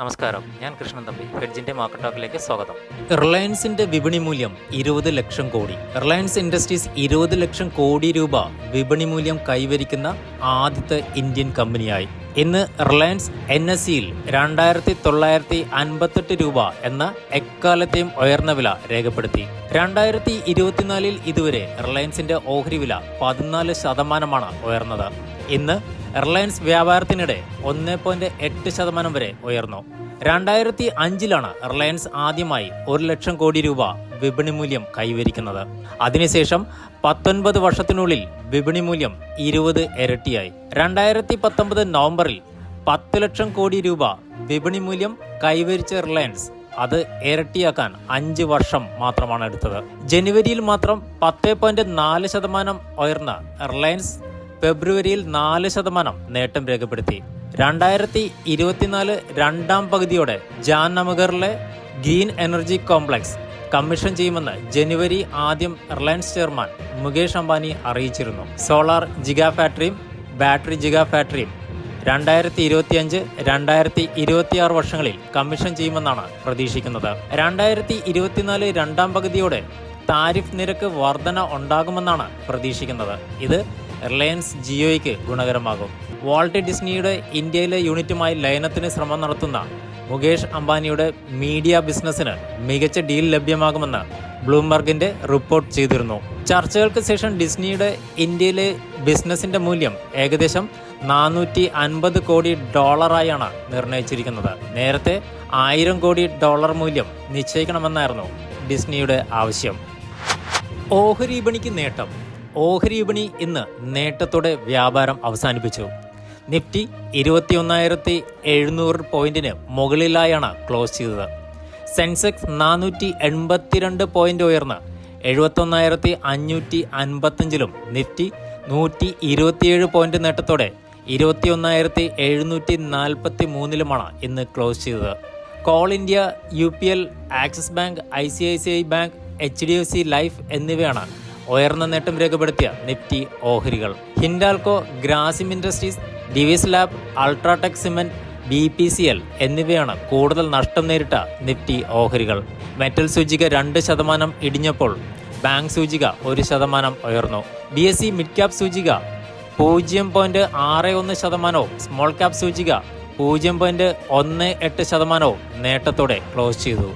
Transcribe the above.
നമസ്കാരം. ഞാൻ കൃഷ്ണൻ തമ്പി. ഹെഡ്ജിന്റെ മാർക്കറ്റ് ടോക്കിലേക്ക് സ്വാഗതം. റിലയൻസിന്റെ വിപണി മൂല്യം ഇരുപത് ലക്ഷം കോടി. റിലയൻസ് ഇൻഡസ്ട്രീസ് ഇരുപത് ലക്ഷം കോടി രൂപ വിപണി മൂല്യം കൈവരിക്കുന്ന ആദ്യത്തെ ഇന്ത്യൻ കമ്പനിയായി. ഇന്ന് റിലയൻസ് എൻ എസ് സിയിൽ രണ്ടായിരത്തി തൊള്ളായിരത്തി അൻപത്തെട്ട് രൂപ എന്ന എക്കാലത്തെയും ഉയർന്ന വില രേഖപ്പെടുത്തി. രണ്ടായിരത്തി ഇരുപത്തിനാലിൽ ഇതുവരെ റിലയൻസിന്റെ ഓഹരി വില പതിനാല് ശതമാനമാണ് ഉയർന്നത്. ഇന്ന് റിലയൻസ് വ്യാപാരത്തിനിടെ ഒന്ന് പോയിന്റ് എട്ട് ശതമാനം വരെ ഉയർന്നു. രണ്ടായിരത്തി അഞ്ചിലാണ് റിലയൻസ് ആദ്യമായി ഒരു ലക്ഷം കോടി രൂപ വിപണി മൂല്യം കൈവരിക്കുന്നത്. അതിനുശേഷം പത്തൊൻപത് വർഷത്തിനുള്ളിൽ വിപണി മൂല്യം ഇരുപത് ഇരട്ടിയായി. രണ്ടായിരത്തി പത്തൊമ്പത് നവംബറിൽ പത്ത് ലക്ഷം കോടി രൂപ വിപണി മൂല്യം കൈവരിച്ച റിലയൻസ് അത് ഇരട്ടിയാക്കാൻ അഞ്ച് വർഷം മാത്രമാണ് എടുത്തത്. ജനുവരിയിൽ മാത്രം പത്ത് പോയിന്റ് നാല് ശതമാനം ഉയർന്ന റിലയൻസ് ഫെബ്രുവരിയിൽ നാല് ശതമാനം നേട്ടം രേഖപ്പെടുത്തി. രണ്ടായിരത്തി ഇരുപത്തിനാല് രണ്ടാം പകുതിയോടെ ജാംനഗറിലെ ഗ്രീൻ എനർജി കോംപ്ലക്സ് കമ്മീഷൻ ചെയ്യുമെന്ന് ജനുവരി ആദ്യം റിലയൻസ് ചെയർമാൻ മുകേഷ് അംബാനി അറിയിച്ചിരുന്നു. സോളാർ ജിഗാ ഫാക്ടറിയും ബാറ്ററി ജിഗാ ഫാക്ടറിയും രണ്ടായിരത്തി ഇരുപത്തിയഞ്ച് രണ്ടായിരത്തി ഇരുപത്തിയാറ് വർഷങ്ങളിൽ കമ്മീഷൻ ചെയ്യുമെന്നാണ് പ്രതീക്ഷിക്കുന്നത്. രണ്ടായിരത്തി ഇരുപത്തിനാല് രണ്ടാം പകുതിയോടെ താരിഫ് നിരക്ക് വർധന ഉണ്ടാകുമെന്നാണ് പ്രതീക്ഷിക്കുന്നത്. ഇത് റിലയൻസ് ജിയോയ്ക്ക് ഗുണകരമാകും. വാൾട്ട് ഡിസ്നിയുടെ ഇന്ത്യയിലെ യൂണിറ്റുമായി ലയനത്തിന് ശ്രമം നടത്തുന്ന മുകേഷ് അംബാനിയുടെ മീഡിയ ബിസിനസ്സിന് മികച്ച ഡീൽ ലഭ്യമാകുമെന്ന് ബ്ലൂംബർഗിന്റെ റിപ്പോർട്ട് ചെയ്തിരുന്നു. ചർച്ചകൾക്ക് ശേഷം ഡിസ്നിയുടെ ഇന്ത്യയിലെ ബിസിനസിന്റെ മൂല്യം ഏകദേശം നാനൂറ്റി അൻപത് കോടി ഡോളറായാണ് നിർണയിച്ചിരിക്കുന്നത് നേരത്തെ ആയിരം കോടി ഡോളർ മൂല്യം നിശ്ചയിക്കണമെന്നായിരുന്നു ഡിസ്നിയുടെ ആവശ്യം. ഓഹരി വിപണിക്ക് നേട്ടം. ഓഹരി വിപണി ഇന്ന് നേട്ടത്തോടെ വ്യാപാരം അവസാനിപ്പിച്ചു. നിഫ്റ്റി ഇരുപത്തിയൊന്നായിരത്തി എഴുന്നൂറ് പോയിന്റിന് മുകളിലായാണ് ക്ലോസ് ചെയ്തത്. സെൻസെക്സ് നാനൂറ്റി എൺപത്തിരണ്ട് പോയിന്റ് ഉയർന്ന് എഴുപത്തൊന്നായിരത്തി അഞ്ഞൂറ്റി അൻപത്തഞ്ചിലും നിഫ്റ്റി നൂറ്റി ഇരുപത്തിയേഴ് പോയിന്റ് നേട്ടത്തോടെ ഇരുപത്തിയൊന്നായിരത്തി എഴുന്നൂറ്റി നാൽപ്പത്തി മൂന്നിലുമാണ് ഇന്ന് ക്ലോസ് ചെയ്തത്. Coal India U P L Axis bank I C I C I bank H D F C life എന്നിവയാണ് ഉയർന്ന നേട്ടം രേഖപ്പെടുത്തിയ നിഫ്റ്റി ഓഹരികൾ. Hindalco Grasim industries Divis lab UltraTech cement B P C L എന്നിവയാണ് കൂടുതൽ നഷ്ടം നേരിട്ട നിഫ്റ്റി ഓഹരികൾ. മെറ്റൽ സൂചിക രണ്ട് ശതമാനം ഇടിഞ്ഞപ്പോൾ ബാങ്ക് സൂചിക ഒരു ശതമാനം ഉയർന്നു. B S C mid cap സൂചിക പൂജ്യം പോയിന്റ് ആറ് ഒന്ന് ശതമാനവും സ്മോൾ ക്യാപ് സൂചിക പൂജ്യം പോയിന്റ് ഒന്ന് എട്ട് ശതമാനവും നേട്ടത്തോടെ ക്ലോസ് ചെയ്തു.